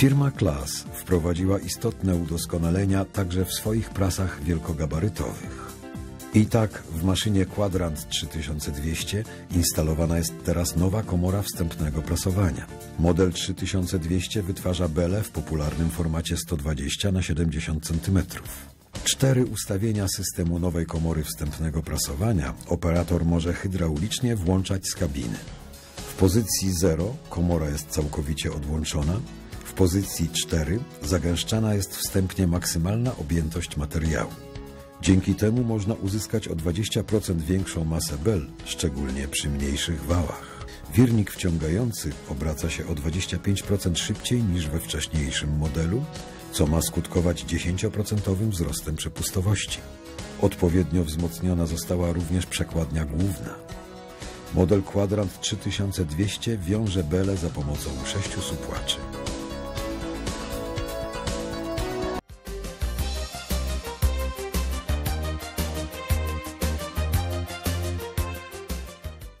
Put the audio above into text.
Firma Klas wprowadziła istotne udoskonalenia także w swoich prasach wielkogabarytowych. I tak w maszynie Quadrant 3200 instalowana jest teraz nowa komora wstępnego prasowania. Model 3200 wytwarza bele w popularnym formacie 120 na 70 cm. Cztery ustawienia systemu nowej komory wstępnego prasowania operator może hydraulicznie włączać z kabiny. W pozycji 0 komora jest całkowicie odłączona, w pozycji 4 zagęszczana jest wstępnie maksymalna objętość materiału. Dzięki temu można uzyskać o 20% większą masę bel, szczególnie przy mniejszych wałach. Wirnik wciągający obraca się o 25% szybciej niż we wcześniejszym modelu, co ma skutkować 10% wzrostem przepustowości. Odpowiednio wzmocniona została również przekładnia główna. Model Quadrant 3200 wiąże bele za pomocą sześciu supłaczy.